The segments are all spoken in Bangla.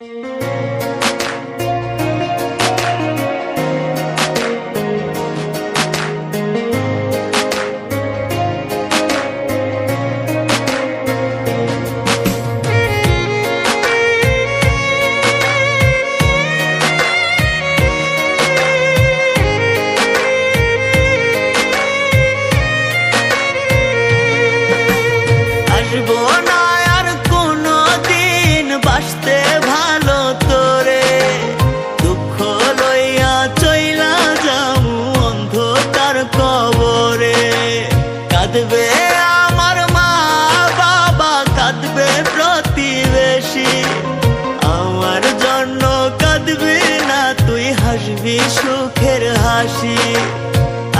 আসব আমার মা বাবা কাঁদবে প্রতিবেশী। আমার জন্য কাঁদবি না, তুই হাসবি সুখের হাসি।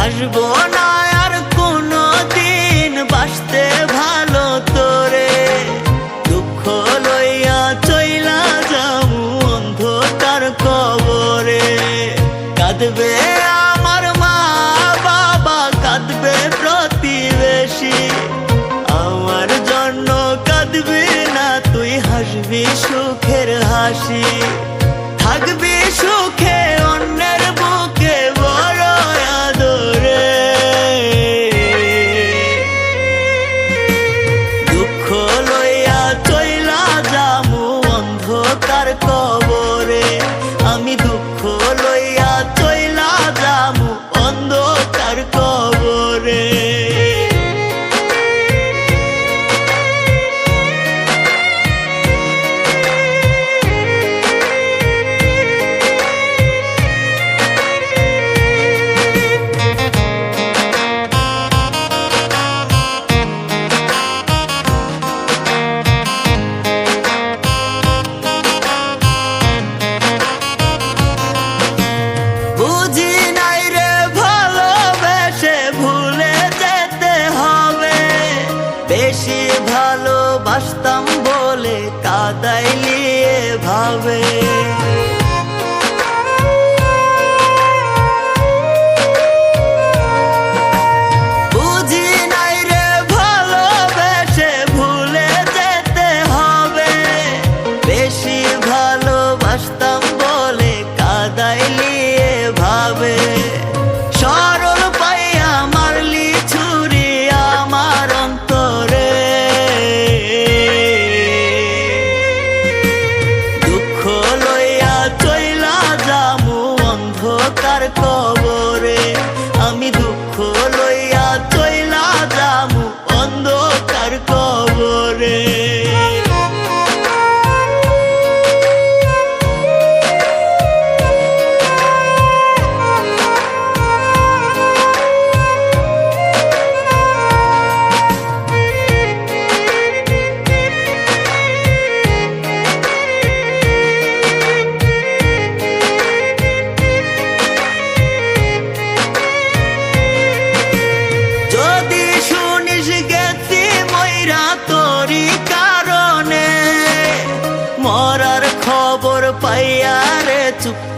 আসব না আর কোনো দিন বাসতে ভালো তোরে। দুঃখ লইয়া চইলা যামু অন্ধকার কবরে। কাঁদবে হাসবি সুখের হাসি থাকবি অন্ধকার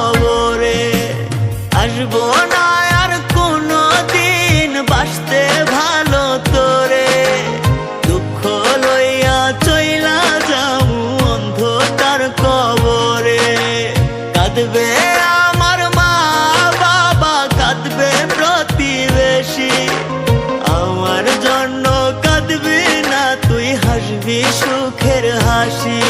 কবরে আসব না আর কোনো দিন বাসতে ভালো তোরে। দুঃখ লইয়া চইলা যামু অন্ধকার কবরে। কাঁদবে আমার মা বাবা, কাঁদবে প্রতিবেশী। আমার জন্য কাঁদবি না, তুই হাসবি সুখের হাসি।